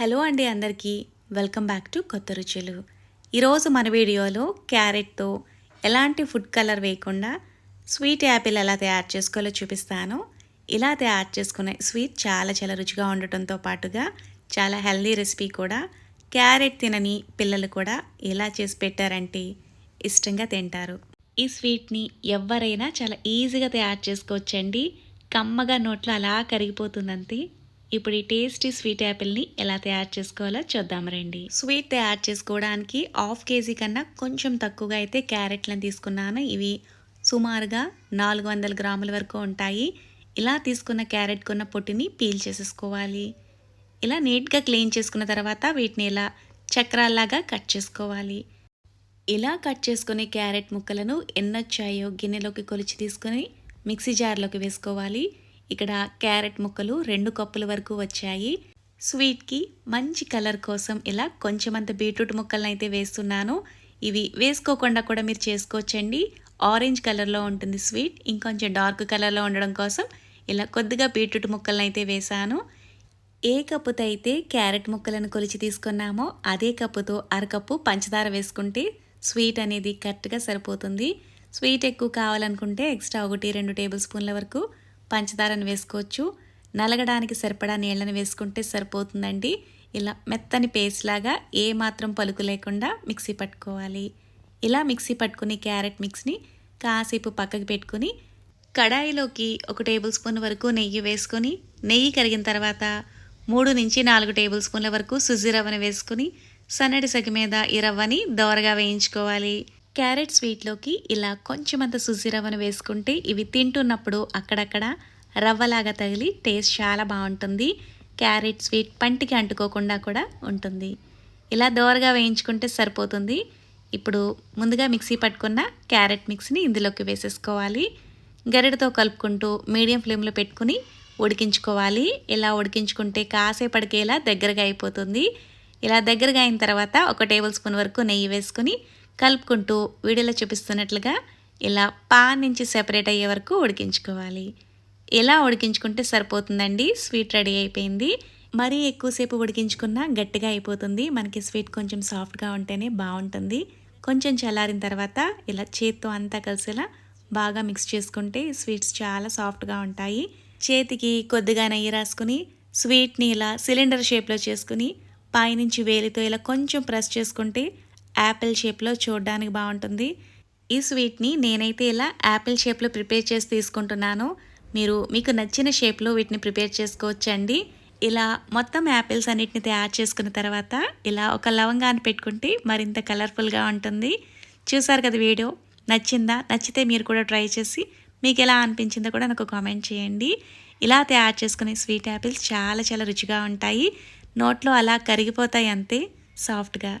Hello అండి అందరికీ. Welcome back to కొత్త రుచులు. ఈరోజు మన వీడియోలో క్యారెట్తో ఎలాంటి ఫుడ్ కలర్ వేయకుండా స్వీట్ యాపిల్ ఎలా తయారు చేసుకోవాలో చూపిస్తాను. ఇలా తయారు చేసుకునే స్వీట్ చాలా చాలా రుచిగా ఉండటంతో పాటుగా చాలా హెల్దీ రెసిపీ కూడా క్యారెట్ తినని పిల్లలు కూడా ఎలా చేసి పెట్టారంటే ఇష్టంగా తింటారు. ఈ స్వీట్ని ఎవరైనా చాలా ఈజీగా తయారు చేసుకోవచ్చండి. కమ్మగా నోట్లో అలా కరిగిపోతుందంతే. ఇప్పుడు ఈ టేస్టీ స్వీట్ యాపిల్ని ఎలా తయారు చేసుకోవాలో చూద్దాం రండి. స్వీట్ తయారు చేసుకోవడానికి హాఫ్ కేజీ కన్నా కొంచెం తక్కువగా అయితే క్యారెట్లను తీసుకున్నాను. ఇవి సుమారుగా నాలుగు వందల గ్రాముల వరకు ఉంటాయి. ఇలా తీసుకున్న క్యారెట్ కొన్న పొట్టిని పీల్ చేసేసుకోవాలి. ఇలా నీట్గా క్లీన్ చేసుకున్న తర్వాత వీటిని ఇలా చక్రాల్లాగా కట్ చేసుకోవాలి. ఇలా కట్ చేసుకునే క్యారెట్ ముక్కలను ఎన్నొచ్చాయో గిన్నెలోకి కొలిచి తీసుకొని మిక్సీ జార్లోకి వేసుకోవాలి. ఇక్కడ క్యారెట్ ముక్కలు రెండు కప్పుల వరకు వచ్చాయి. స్వీట్కి మంచి కలర్ కోసం ఇలా కొంచెమంత బీట్రూట్ ముక్కలను అయితే వేస్తున్నాను. ఇవి వేసుకోకుండా కూడా మీరు చేసుకోవచ్చండి. ఆరెంజ్ కలర్లో ఉంటుంది స్వీట్ ఇంకొంచెం డార్క్ కలర్లో ఉండడం కోసం ఇలా కొద్దిగా బీట్రూట్ ముక్కలను అయితే వేశాను. ఏ కప్పుతో అయితే క్యారెట్ ముక్కలను కొలిచి తీసుకున్నామో అదే కప్పుతో అరకప్పు పంచదార వేసుకుంటే స్వీట్ అనేది కరెక్ట్గా సరిపోతుంది. స్వీట్ ఎక్కువ కావాలనుకుంటే ఎక్స్ట్రా ఒకటి రెండు టేబుల్ స్పూన్ల వరకు పంచదారను వేసుకోవచ్చు. నలగడానికి సరిపడా నీళ్ళని వేసుకుంటే సరిపోతుందండి. ఇలా మెత్తని పేస్ట్ లాగా ఏ మాత్రం పలుకు లేకుండా మిక్సీ పట్టుకోవాలి. ఇలా మిక్సీ పట్టుకుని క్యారెట్ మిక్స్ని కాసేపు పక్కకి పెట్టుకుని కడాయిలోకి ఒక టేబుల్ స్పూన్ వరకు నెయ్యి వేసుకొని నెయ్యి కరిగిన తర్వాత మూడు నుంచి నాలుగు టేబుల్ స్పూన్ల వరకు సుజ్జి రవ్వను వేసుకుని సన్నటి సగ మీద ఈ రవ్వని దోరగా వేయించుకోవాలి. క్యారెట్ స్వీట్లోకి ఇలా కొంచెమంత అంత సుజి రవ్వను వేసుకుంటే ఇవి తింటున్నప్పుడు అక్కడక్కడ రవ్వలాగా తగిలి టేస్ట్ చాలా బాగుంటుంది. క్యారెట్ స్వీట్ పంటికి అంటుకోకుండా కూడా ఉంటుంది. ఇలా దోరగా వేయించుకుంటే సరిపోతుంది. ఇప్పుడు ముందుగా మిక్సీ పట్టుకున్న క్యారెట్ మిక్స్ని ఇందులోకి వేసేసుకోవాలి. గరిటతో కలుపుకుంటూ మీడియం ఫ్లేమ్లో పెట్టుకుని ఉడికించుకోవాలి. ఇలా ఉడికించుకుంటే కాసేపటికి ఇలా దగ్గరగా అయిపోతుంది. ఇలా దగ్గరగా అయిన తర్వాత ఒక టేబుల్ స్పూన్ వరకు నెయ్యి వేసుకుని కలుపుకుంటూ వీడియోలో చూపిస్తున్నట్లుగా ఇలా పాన్ నుంచి సెపరేట్ అయ్యే వరకు ఉడికించుకోవాలి. ఇలా ఉడికించుకుంటే సరిపోతుందండి. స్వీట్ రెడీ అయిపోయింది. మరీ ఎక్కువసేపు ఉడికించుకున్నా గట్టిగా అయిపోతుంది. మనకి స్వీట్ కొంచెం సాఫ్ట్గా ఉంటేనే బాగుంటుంది. కొంచెం చల్లారిన తర్వాత ఇలా చేత్తో అంతా కలిసేలా బాగా మిక్స్ చేసుకుంటే స్వీట్స్ చాలా సాఫ్ట్గా ఉంటాయి. చేతికి కొద్దిగా నెయ్యి రాసుకుని స్వీట్ని ఇలా సిలిండర్ షేప్లో చేసుకుని పైనుంచి వేలితో ఇలా కొంచెం ప్రెస్ చేసుకుంటే యాపిల్ షేప్లో చూడడానికి బాగుంటుంది ఈ స్వీట్ని నేనైతే ఇలా యాపిల్ షేప్లో ప్రిపేర్ చేసి తీసుకుంటున్నాను. మీరు మీకు నచ్చిన షేప్లో వీటిని ప్రిపేర్ చేసుకోవచ్చండి. ఇలా మొత్తం యాపిల్స్ అన్నిటిని తయారు చేసుకున్న తర్వాత ఇలా ఒక లవంగాన్ని పెట్టుకుంటే మరింత కలర్ఫుల్గా ఉంటుంది. చూసారు కదా వీడియో? నచ్చిందా? నచ్చితే మీరు కూడా ట్రై చేసి మీకు ఎలా అనిపించిందో కూడా నాకు కామెంట్ చేయండి. ఇలా తయారు చేసుకునే స్వీట్ యాపిల్స్ చాలా చాలా రుచిగా ఉంటాయి. నోట్లో అలా కరిగిపోతాయి అంతే సాఫ్ట్గా.